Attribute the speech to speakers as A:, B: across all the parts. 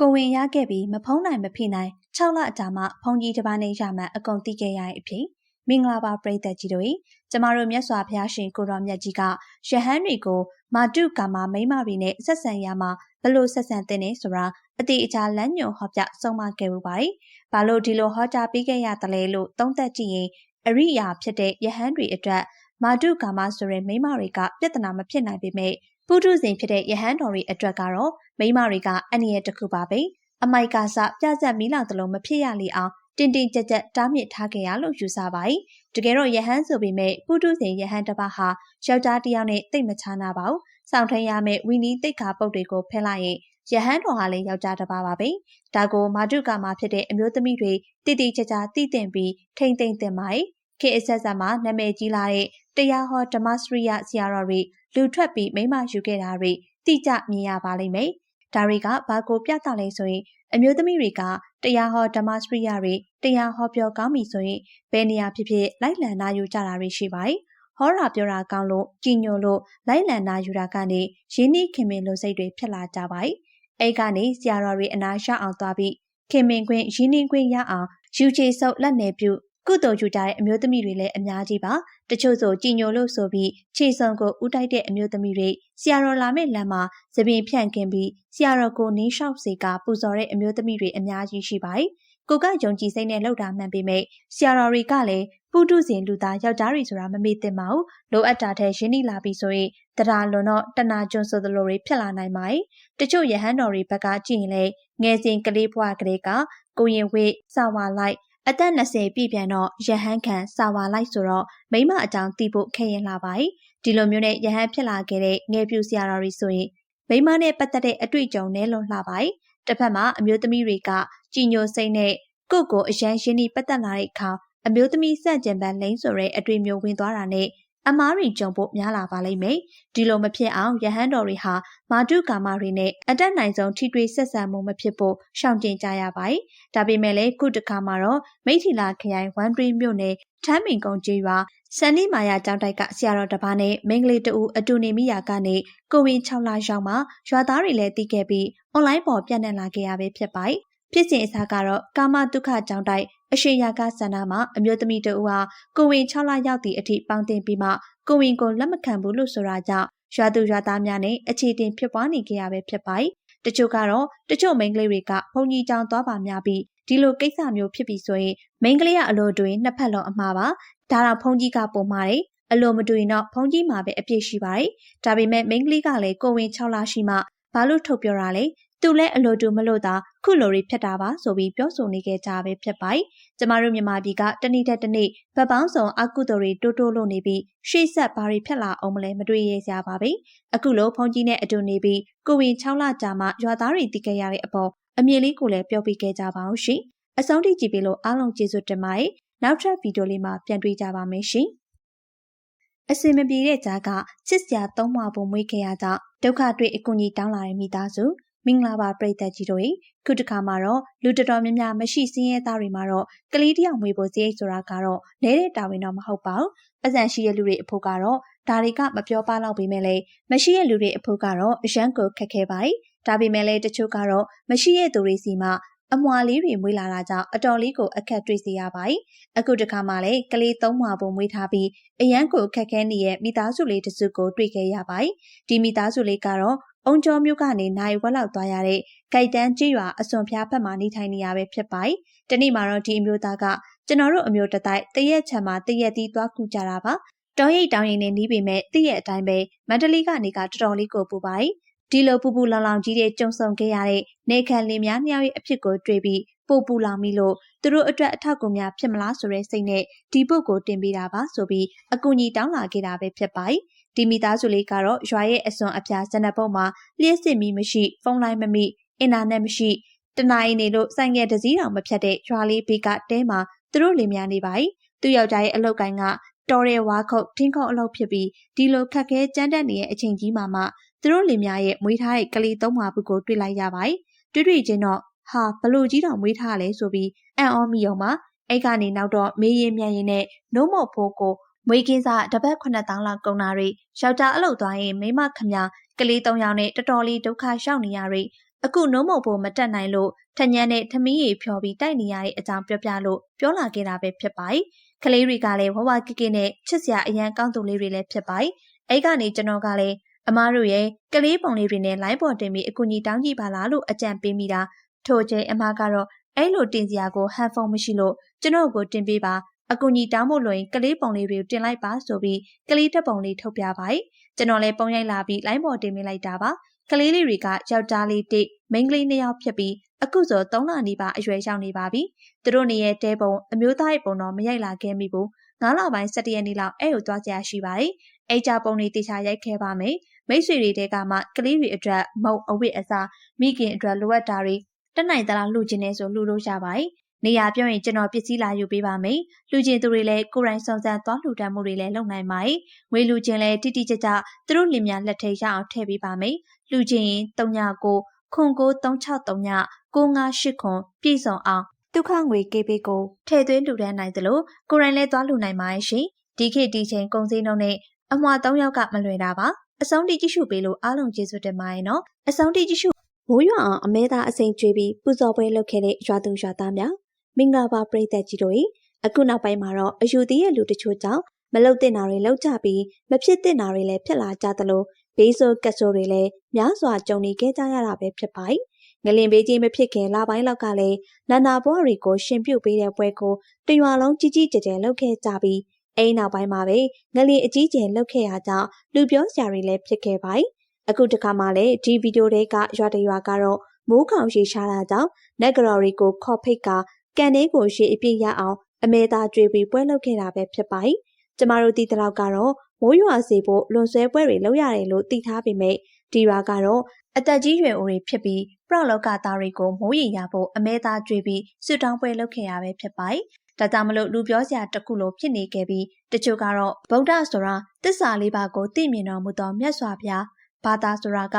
A: ကိုဝင်ရခဲ့ပြီးမဖုံးနိုင်မဖိနိုင်6လအကြာမှဖုန်ကြီးတစ်ပါးနဲ့ရမှအကုန်သိခဲ့ရတဲ့အဖြစ်မင်္ဂလာပါပရိသတ်ကြီးတို့ကျမတို့မြတ်စွာဘုရားရှင်ကိုတော်မြတ်ကြီးကယဟန်တွေကိုမာတုကာမမိမတွေနဲ့ဆက်ဆံရမှာဘလို့ဆက်ဆံတဲ့နေဆိုတာအတိအကျလမ်းညွှန်ဟောပြဆုံးမခဲ့မှုပါတယ်။ဘာလို့ဒီလိုဟောကြားပေးခဲ့ရတယ်လဲလို့သုံးသပ်ကြည့်ရင်အရိယာဖြစ်တဲ့ယဟန်တွေအတွက်မာတုကာမဆိုတဲ့မိမတွေကပြဿနာမဖြစ်နိုင်ပေမဲ့ ပုထုဇဉ်ဖြစ်တဲ့ယဟန်တော်တွေအတွက်ကတော့မိမတွေကအန္တရာယ်တစ်ခုပါပဲအမိုက်ကစပြဆက်မီးလောင်တလုံးမဖြစ်ရလေအောင်တင်တင်ကြက်ကြက်တားမြစ်ထားခဲ့ရလို့ယူဆပါတယ်။တကယ်တော့ယဟန်ဆိုပေမဲ့ပုထုဇဉ်ယဟန်တစ်ပါးဟာယောက်ျားတစ်ယောက်နဲ့တိတ်မချနာပါဘူး။စောင့်ထင်းရမယ့်ဝီနီတိတ်ခါပုတ်တွေကိုဖဲလိုက်ရင်ယဟန်တော်ဟာလည်းယောက်ျားတစ်ပါးပါပဲ။ဒါကိုမာတုကာမှာဖြစ်တဲ့အမျိုးသမီးတွေတိတိကျကျသိတင်ပြီးထိမ့်သိမ့်တင်ပါတယ်။ခေအဆက်ဆက်မှာနာမည်ကြီးလာတဲ့ တရားဟောဓမ္မစရိယဆရာတော်တွေလူထွက်ပြီးမိမယူခဲ့တာတွေတိကျမြင်ရပါလိမ့်မယ်။ဒါတွေကဘာကိုပြသလဲဆိုရင်အမျိုးသမီးတွေကတရားဟောဓမ္မစရိယတွေတရားဟောပြောကောင်းပြီဆိုရင်ဘယ်နေရာဖြစ်ဖြစ်လိုက်လံနာယူကြတာတွေရှိပါတယ်။ဟောတာပြောတာကောင်းလို့ကြည်ညိုလို့လိုက်လံနာယူတာကနေရင်းနှီးခင်မင်လိုစိတ်တွေဖြစ်လာကြပါတယ်။အဲကနေဆရာတော်တွေအနာရှအောင်သွားပြီးခင်မင်ခွင့်ရင်းနှီးခွင့်ရအောင်ယူချေဆုပ်လက်နယ်ပြု ကုသိုလ်ယူကြတဲ့အမျိုးသမီးတွေလည်းအများကြီးပါတချို့ဆိုကြည်ညိုလို့ဆိုပြီးခြေစုံကိုဥတိုက်တဲ့အမျိုးသမီးတွေဆရာတော်လာမဲ့လမ်းမှာသပင်ဖြန့်ကင်းပြီးဆရာတော်ကိုနင်းလျှောက်စေကပူဇော်တဲ့အမျိုးသမီးတွေအများကြီးရှိပါတယ်ကိုကယုံကြည်စိတ်နဲ့လှုပ်တာမှန်ပေမဲ့ဆရာတော်တွေကလည်းပုထုဇဉ်လူသားယောက်ျားတွေဆိုတာမမေ့သင့်ပါဘူးလိုအပ်တာတဲ့ရင်းနှီးလာပြီဆိုရင်တရားလွန်တော့တနာကျွန်းဆိုသလိုတွေဖြစ်လာနိုင်ပါတယ်တချို့ယဟန်တော်တွေဘက်ကကြည့်ရင်လည်းငယ်စဉ်ကလေးဘွားကလေးကကိုရင်ဝေးစာဝါလိုက် အသက်20ပြည့်ပြန်တော့ယဟန်ခံစာဝါလိုက်ဆိုတော့မိမအကြောင်းသိဖို့ခဲရင်လာပါ යි ဒီလိုမျိုးနဲ့ယဟန်ဖြစ်လာခဲ့တဲ့ငယ်ပြူဆရာတော်တွေဆိုရင်မိမနဲ့ပတ်သက်တဲ့အတွေ့အကြုံနဲ့လွန်လှပါ යි တစ်ဖက်မှာအမျိုးသမီးတွေကကြည်ညိုစိတ်နဲ့ကိုယ့်ကိုအရန်ရှင်းပြီးပတ်သက်လာတဲ့အခါအမျိုးသမီးစန့်ကျင်ပန်းလိမ့်ဆိုတဲ့အတွေ့မျိုးဝင်သွားတာနဲ့ အမားတွေကြုံဖို့များလာပါလိမ့်မယ်။ဒီလိုမဖြစ်အောင်ယဟန်တော်တွေဟာမာတုကာမတွေနဲ့အတက်နိုင်ဆုံးထိတွေ့ဆက်ဆံမှုမဖြစ်ဖို့ရှောင်ကျဉ်ကြရပါ යි ။ဒါပေမဲ့လည်းခုတခါမှာတော့မိထီလာခရိုင်ဝမ်တွင်းမြို့နယ်ထမ်းမင်ကုန်းကျေးရွာစန်နီမာယာကျောင်းတိုက်ကဆရာတော်တစ်ပါးနဲ့မိန်းကလေးတဦးအတူနေမိရာကနေကိုဝင်6လရောက်မှရွာသားတွေလည်းတီးခဲ့ပြီးအွန်လိုင်းပေါ်ပြန့်နှံ့လာခဲ့ရပဲဖြစ်ပါ යි ။ဖြစ်စဉ်အစားကတော့ကာမတုခကျောင်းတိုက် အရှိယာကဆန္ဒမှာအမျိုးသမီးတဦးဟာကိုဝင်6လရောက်သည့်အထိပေါင်းတင်ပြီးမှကိုဝင်ကိုလက်မခံဘူးလို့ဆိုတာကြောင့်ရွာသူရွာသားများနဲ့အခြေတင်ဖြစ်ပွားနေကြရပဲဖြစ်ပါတယ်။တချို့ကတော့တချို့မိန်းကလေးတွေကဘုံကြီးကြောင်သွားပါများပြီးဒီလိုကိစ္စမျိုးဖြစ်ပြီးဆိုရင်မိန်းကလေးကအလိုတွင်နှစ်ဖက်လုံးအမှားပါ။ဒါတော့ဘုံကြီးကပုံမှားတယ်။အလိုမတူရင်တော့ဘုံကြီးမှာပဲအပြစ်ရှိပါတယ်။ဒါပေမဲ့မိန်းကလေးကလည်းကိုဝင်6လရှိမှဘာလို့ထုတ်ပြောတာလဲ သူလည်းအလိုတူမလို့သာခုလိုတွေဖြစ်တာပါဆိုပြီးပြောဆိုနေကြပဲဖြစ်ပါတယ်။ကျမတို့မြန်မာပြည်ကတနေ့တစ်နေ့ဗတ်ပေါင်းစုံအကုသိုလ်တွေတိုးတိုးလို့နေပြီးရှေ့ဆက်ဘာတွေဖြစ်လာအောင်မလဲမတွေ့ရစရာပါပဲ။အခုလိုဖုန်ကြီးနဲ့အတူနေပြီးကိုဝင်6လကြာမှရွာသားတွေတည်ခဲ့ရတဲ့အပေါ်အမြင်လေးကိုလည်းပြောပြခဲ့ကြပါအောင်ရှင်။အဆုံးထိကြည့်ပြီးလို့အားလုံးကျေးဇူးတင်ပါတယ်။နောက်ထပ်ဗီဒီယိုလေးမှာပြန်တွေ့ကြပါမယ်ရှင်။အစင်မပြေတဲ့ကြားကချစ်စရာသုံးမပုံမွေးခဲ့ရကြောင်းဒုက္ခတွေ့အကူအညီတောင်းလာတဲ့မိသားစု မင်္ဂလာပါပရိသတ်ကြီးတို့ရေခုတခါမှာတော့လူတော်တော်များများမရှိစင်းရဲသားတွေမှာတော့ကလေးတယောက်မွေးဖို့စရိတ်ဆိုတာကတော့လဲတဲ့တာဝန်တော့မဟုတ်ပါဘူး။ပတ်စံရှိတဲ့လူတွေအဖို့ကတော့ဒါတွေကမပြောပါတော့ပေမဲ့လည်းမရှိတဲ့လူတွေအဖို့ကတော့အရန်ကိုခက်ခဲပါတယ်။ဒါပေမဲ့လည်းတချို့ကတော့မရှိတဲ့သူတွေစီမှာအမွာလေးတွေမွေးလာတာကြောင့်အတော်လေးကိုအခက်တွေ့စေရပါတယ်။အခုတခါမှလည်းကလေးသုံးမပုံမွေးထားပြီးအရန်ကိုခက်ခဲနေတဲ့မိသားစုလေးတစုကိုတွေ့ခဲ့ရပါတယ်။ဒီမိသားစုလေးကတော့ အုံကျော်မြို့ကနေနိုင်ဝက်လောက်သွားရတဲ့ဂိုက်တန်းကြီးရွာအစွန်ဖျားဘက်မှာနေထိုင်နေရပဲဖြစ်ပါတယ်။တနေ့မှာတော့ဒီအမျိုးသားကကျွန်တော်တို့အမျိုးတတိုက်တရက်ချံမှာတရက်တီးသွားကူကြတာပါ။တောရိတ်တောင်ရင်နဲ့နီးပေမဲ့တည့်ရဲ့အတိုင်းပဲမန္တလေးကနေကတော်တော်လေးကိုပူပါတယ်။ဒီလိုပူပူလောင်လောင်ကြီးတဲ့ကြုံဆုံခဲ့ရတဲ့နေခံလင်းများမြောက်ရဲ့အဖြစ်ကိုတွေ့ပြီးပို့ပူလောင်ပြီလို့သူတို့အတွက်အထောက်အကူများဖြစ်မလားဆိုတဲ့စိတ်နဲ့ဒီပုတ်ကိုတင်ပေးတာပါဆိုပြီးအကူအညီတောင်းလာခဲ့တာပဲဖြစ်ပါတယ်။ ဒီမိသားစုလေးကတော့ရွာရဲ့အစွန်အပြားဇနပုတ်မှာလျှက်စစ်မီမရှိဖုန်းလိုင်းမမိအင်တာနက်မရှိတနာရီနေလို့ဆိုင်ငယ်တစည်းတောင်မဖြတ်တဲ့ရွာလေးဘေးကတဲမှာသူတို့လင်များနေပါ යි သူယောက်ျားရဲ့အလုတ်ကိုင်းကတော်ရဲဝါခုတ်ထင်းခုံအလုပ်ဖြစ်ပြီးဒီလိုခက်ခဲကြမ်းတက်နေတဲ့အချိန်ကြီးမှာမှသူတို့လင်များရဲ့မွေးထားတဲ့ကလေးသုံးပါဘူးကိုတွေ့လိုက်ရပါ යි တွေ့တွေ့ချင်းတော့ဟာဘလို့ကြီးတောင်မွေးထားလဲဆိုပြီးအံ့ဩမိအောင်ပါအဲ့ကနေနောက်တော့မေးရင်မြန်ရင်နဲ့နိုးမော့ဖိုးကို မွေးကင်းစားတပတ်9000လောက်ကုန်တာတွေယောက်ျားအလုပ်သွားရင်မိမခမကလေး၃ယောက်နဲ့တော်တော်လေးဒုက္ခရောက်နေရတွေအခုနှုံးမုတ်ဖို့မတက်နိုင်လို့ထညံနဲ့ထမင်းရီဖြော်ပြီးတိုက်နေရတဲ့အကြောင်းပြောပြလို့ပြောလာခဲ့တာပဲဖြစ်ပါတယ်။ကလေးတွေကလည်းဝဝကိကိနဲ့ချစ်စရာအရန်ကောင်းသူလေးတွေလည်းဖြစ်ပါတယ်။အဲ့ကနေကျွန်တော်ကလည်းအမားတို့ရဲ့ကလေးပုံလေးတွေနဲ့လိုင်းပေါ်တင်ပြီးအကူကြီးတောင်းကြည့်ပါလားလို့အကြံပေးမိတာထို့ချိန်အမားကတော့အဲ့လိုတင်စရာကိုဟန်ဖုန်းမရှိလို့ကျွန်တော်ကိုတင်ပေးပါ အကူကြီးတောင်းဖို့လို့ရင်ကလေးပုံလေးတွေကိုတင်လိုက်ပါဆိုပြီးကလေးတက်ပုံလေးထုတ်ပြပါတယ်ကျွန်တော်လည်းပုံရိုက်လာပြီးလိုင်းပေါ်တင်ပေးလိုက်တာပါကလေးလေးတွေကယောက်ျားလေးတိမိန်းကလေးနှစ်ယောက်ဖြစ်ပြီးအခုဆို3လနီးပါအရွယ်ရောက်နေပါပြီ။သူတို့နေရဲ့တဲပုံအမျိုးသားရဲ့ပုံတော့မရိုက်လာခဲ့မိဘူး။9လပိုင်း17ရက်နေ့လောက်အဲ့ကိုသွားကြရရှိပါတယ်။အဲ့ကြပုံတွေတေချာရိုက်ခဲ့ပါမယ်။မိတ်ဆွေတွေတဲကမှကလေးတွေအတွက်မုံအဝတ်အစားမိခင်အတွက်လိုအပ်တာတွေတက်နိုင်သလားလှူခြင်းနဲ့ဆိုလှူလို့ရပါတယ်။ နေရာပြောရင်ကျွန်တော်ပစ္စည်းလာယူပေးပါမယ်။လူချင်းသူတွေလည်းကိုယ်တိုင်စုံစမ်းသွားလှူဒန်းမှုတွေလည်းလုပ်နိုင်ပါတယ်။ငွေလူချင်းလည်းတိတိကျကျသူတို့လင်မြလက်ထိရအောင်ထည့်ပေးပါမယ်။လူချင်း39ခွန်ကို363 958ခွန်ပြည့်စုံအောင်ဒုက္ခငွေကေးပေးကိုထည့်သွင်းလှူဒန်းနိုင်သလိုကိုယ်တိုင်လည်းသွားလှူနိုင်ပါရဲ့ရှင်ဒီခေတ်ဒီချိန်ကုန်စည်နှုန်းနဲ့အမွှာ၃ယောက်ကမလွယ်တာပါအဆုံးတိကြည့်ရှုပေးလို့အားလုံးကျေးဇူးတင်ပါတယ်နော်အဆုံးတိကြည့်ရှုမိုးရွာအောင်အမဲသားအစိမ်ကျွေးပြီးပူဇော်ပွဲလုပ်ခဲ့တဲ့ရွာသူရွာသားများ မင်္ဂလာပါပရိသတ်ကြီးတို့အခုနောက်ပိုင်းမှာတော့အယူသေးရဲ့လူတချို့ကြောင့်မလုတ်တင်တာတွေလောက်ကြပြီးမဖြစ်တင်တာတွေလည်းဖြစ်လာကြသလိုဘေးဆိုးကက်ဆိုးတွေလည်းများစွာကြုံနေခဲ့ကြရတာပဲဖြစ်ပါတယ်ငလင်ဘေးကြီးမဖြစ်ခင်လပိုင်းလောက်ကလည်းနန္ဒာဘွားတွေကိုရှင်ပြုတ်ပေးတဲ့ပွဲကိုတရွာလုံးကြီးကြီးကျယ်ကျယ်လုပ်ခဲ့ကြပြီးအဲနောက်ပိုင်းမှာပဲငလင်အကြီးကျယ်လုပ်ခဲ့ရကြောင်းလူပြောစရာတွေလည်းဖြစ်ခဲ့ပါတယ်။အခုတခါမှလည်းဒီဗီဒီယိုတွေကရွာတရွာကတော့မိုးခေါင်ရေရှားတာကြောင့်နက်ဂရော်ရီကိုခေါ်ဖိတ်က ကန်လေးကိုရှေ့အပြည့်ရအောင်အမဲသားကြွေပြီးပွဲလုပ်ခဲ့တာပဲဖြစ်ပါတယ်။ကျမတို့ဒီတလောက်ကတော့မိုးရွာစေဖို့လွန်ဆွဲပွဲတွေလုပ်ရတယ်လို့သိထားပေမဲ့ဒီရွာကတော့အသက်ကြီးရွယ်အိုတွေဖြစ်ပြီးပရလောကသားတွေကိုမိုးရေရဖို့အမဲသားကြွေပြီးဆွတောင်းပွဲလုပ်ခဲ့ရပဲဖြစ်ပါတယ်။ဒါကြောင့်မလို့လူပြောစရာတခုလိုဖြစ်နေခဲ့ပြီးတချို့ကတော့ဗုဒ္ဓဆိုတာတစ္ဆာလေးပါးကိုသိမြင်တော်မူသောမြတ်စွာဘုရားဘာသာဆိုတာက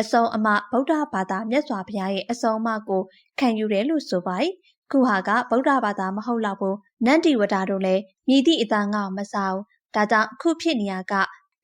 A: အစုံအမဗုဒ္ဓဘာသာမြတ်စွာဘုရားရဲ့အစုံအမကိုခံယူတယ်လို့ဆိုပါတယ်။ ခုဟာကဗုဒ္ဓဘာသာမဟုတ်တော့ဘူးနန္ဒီဝတာတို့လည်းမြည်သည့်အသားငါ့မစားဘူး။ဒါကြောင့်ခုဖြစ်နေရက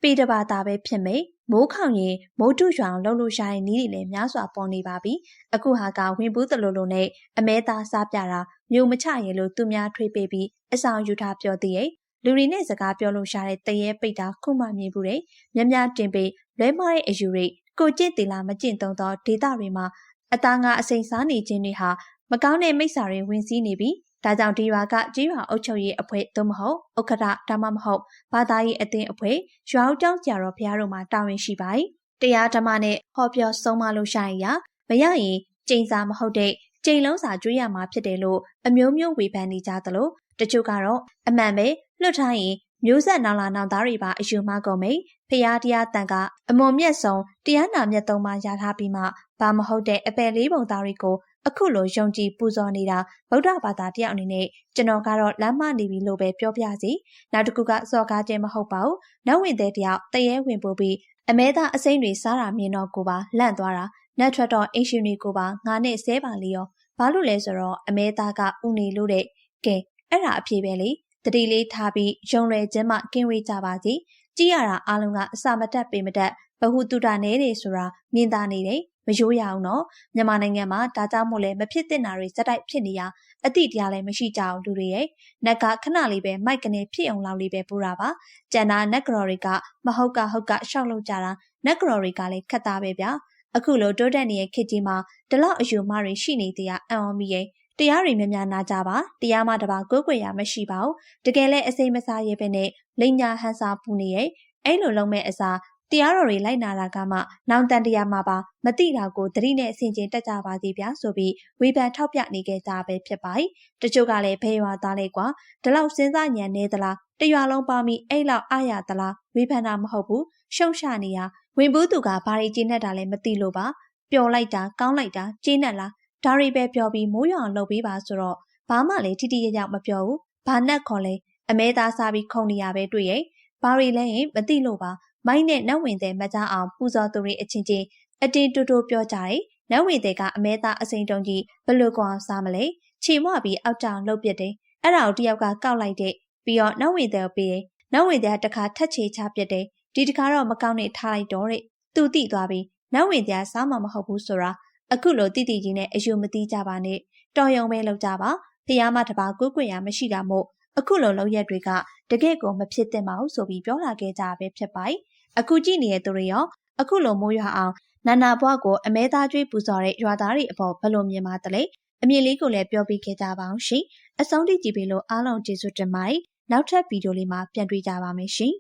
A: ပေတဘာသာပဲဖြစ်မယ်မိုးခေါင်ရင်မိုးတုရွာအောင်လှုပ်လို့ရရင်နီးတွေလည်းများစွာပေါ်နေပါပြီအခုဟာကဝင်ဘူးတလူလိုနဲ့အမဲသားစားပြတာမျိုးမချရင်လို့သူများထွေးပေးပြီးအဆောင်ယူထားပြောသေးရဲ့လူတွေနဲ့စကားပြောလို့ရတဲ့တရေပိတ်တာခုမှမြင်ဘူးတဲ့မြများတင်ပေးလွဲမားတဲ့အယူတွေကိုကျင့်တင်လာမကျင့်သုံးသောဒေတာတွေမှာအသားငါအစိမ်စားနေခြင်းတွေဟာ မကောင်းတဲ့မိစ္ဆာတွေဝင်စည်းနေပြီးဒါကြောင့်ဒီရွာကကြီးရွာအုပ်ချုပ်ရေးအဖွဲ့သို့မဟုတ်ဥက္ကဋ္ဌဒါမှမဟုတ်ဘာသာရေးအသင်းအဖွဲ့ရွာဦးကျောင်းဆရာတော်ဘုရားတို့မှာတာဝန်ရှိပါတယ်။တရားဓမ္မနဲ့ဟောပြောဆုံးမလို့ရှိရင်မရရင်ကျိန်စာမဟုတ်တဲ့ကျိန်လုံးစာကျွေးရမှာဖြစ်တယ်လို့အမျိုးမျိုးဝေဖန်နေကြသလိုတချို့ကတော့အမှန်ပဲလွတ်ထားရင် မျိုးဆက်နောင်လာနောင်သားတွေပါအယူမကုန်မိဖျားတရားတန်ကအမွန်မြတ်ဆုံးတရားနာမြတ်သုံးပါးရထားပြီးမှဘာမဟုတ်တဲ့အပယ်လေးပုံသားတွေကိုအခုလိုယုံကြည်ပူဇော်နေတာဗုဒ္ဓဘာသာတယောက်အနေနဲ့ကျွန်တော်ကတော့လမ်းမနေပြီလို့ပဲပြောပြစီနောက်တစ်ခုကစော်ကားခြင်းမဟုတ်ပါဘူးနောက်ဝင်တဲ့တယောက်တရေဝင်ပို့ပြီးအမဲသားအစိမ့်တွေစားတာမြင်တော့ကိုပါလန့်သွားတာနတ်ထွက်တော့အင်ရှင်တွေကိုပါငါနဲ့ဆဲပါလေရောဘာလို့လဲဆိုတော့အမဲသားကဥနေလို့တဲ့ကဲအဲ့ဒါအဖြေပဲလေ တတိလေးထားပြီးရုံရွယ်ခြင်းမှကင်းဝေးကြပါစီကြည့်ရတာအားလုံးကအစာမတက်ပေမတက်ဘဟုတုတနဲတယ်ဆိုတာမြင်သာနေတယ်မရိုးရအောင်နော်မြန်မာနိုင်ငံမှာဒါကြောင့်မို့လဲမဖြစ်သင့်တာတွေစက်တိုက်ဖြစ်နေရအတိတရားလည်းမရှိကြအောင်လူတွေရဲ့နက်ကခဏလေးပဲမိုက်ကနေဖြစ်အောင်လောက်လေးပဲပို့တာပါကျန်တာနက်ကရော်တွေကမဟုတ်ကဟုတ်ကရှောက်လို့ကြတာနက်ကရော်တွေကလည်းခက်သားပဲဗျာအခုလိုတိုးတက်နေတဲ့ခေတ်ကြီးမှာဒီလောက်အယူမတွေရှိနေတဲ့အံ့ဩမိရဲ့ တရားတွေများများနာကြပါတရားမှတပါကိုယ်ွယ်ရမရှိပါဘူးတကယ်လဲအစိမ့်မစားရဲပဲနဲ့လိညာဟန်စာပူနေရဲ့အဲ့လိုလုံးမဲ့အစားတရားတော်တွေလိုက်နာတာကမှနောင်တန်တရားမှာပါမတိတာကိုသတိနဲ့အစဉ်ချင်းတက်ကြပါစီဗျာဆိုပြီးဝေဖန်ထောက်ပြနေကြတာပဲဖြစ်ပါတယ်။တချို့ကလည်းဘဲရွာသားလေးကွာဒီလောက်စဉ်းစားညံနေသလားတရွာလုံးပေါင်းပြီးအဲ့လောက်အားရသလားဝေဖန်တာမဟုတ်ဘူးရှုံချနေရဝင်ဘူးသူကဘာတွေကျင်းနေတာလဲမသိလို့ပါပျော်လိုက်တာကောင်းလိုက်တာကျင်းနေလား ဒါတွေပဲပြောပြီးမိုးရွာလှုပ်ပေးပါဆိုတော့ဘာမှလည်းထိထိရရမပြောဘူးဘာနဲ့ခေါ်လဲအမဲသားစားပြီးခုံနေရပဲတွေ့ရဲ့ဘာတွေလဲရင်မသိလို့ပါမိုင်းနဲ့နတ်ဝင်တဲ့မကြအောင်ပူဇော်သူတွေအချင်းချင်းအတင်းတူတူပြောကြတယ်။နတ်ဝင်တဲ့ကအမဲသားအစိန်တုံကြီးဘလို့ကောင်စားမလဲ။ခြေမွပြီးအောက်တောင်လှုပ်ပြတယ်။အဲ့ဒါကိုတယောက်ကကောက်လိုက်တဲ့ပြီးတော့နတ်ဝင်တဲ့ပြီးနတ်ဝင်တဲ့တခါထက်ချေချပြတယ်။ဒီတခါတော့မကောင်းနဲ့ထားလိုက်တော့တဲ့။သူတိသွားပြီးနတ်ဝင်တဲ့စားမှမဟုတ်ဘူးဆိုတာ အခုလိုတိတိကြီးနဲ့အယူမသိကြပါနဲ့တော်ရုံပဲလုပ်ကြပါဖះမတပါကိုကိုရမရှိတာမို့အခုလိုလောက်ရက်တွေကတကယ့်ကိုမဖြစ်သင့်ပါဘူးဆိုပြီးပြောလာခဲ့ကြပဲဖြစ်ပါတယ်အခုကြည့်နေတဲ့သူတွေရောအခုလိုမိုးရွာအောင်နာနာဘွားကိုအမဲသားကျွေးပူဇော်တဲ့ရွာသားတွေအပေါ်ဘယ်လိုမြင်ပါသလဲအမြင်လေးကိုလည်းပြောပြခဲ့ကြပါအောင်ရှင်အဆုံးထိကြည့်ပြီးလို့အားလုံးကျေးဇူးတင်ပါတယ်နောက်ထပ်ဗီဒီယိုလေးမှာပြန်တွေ့ကြပါမယ်ရှင်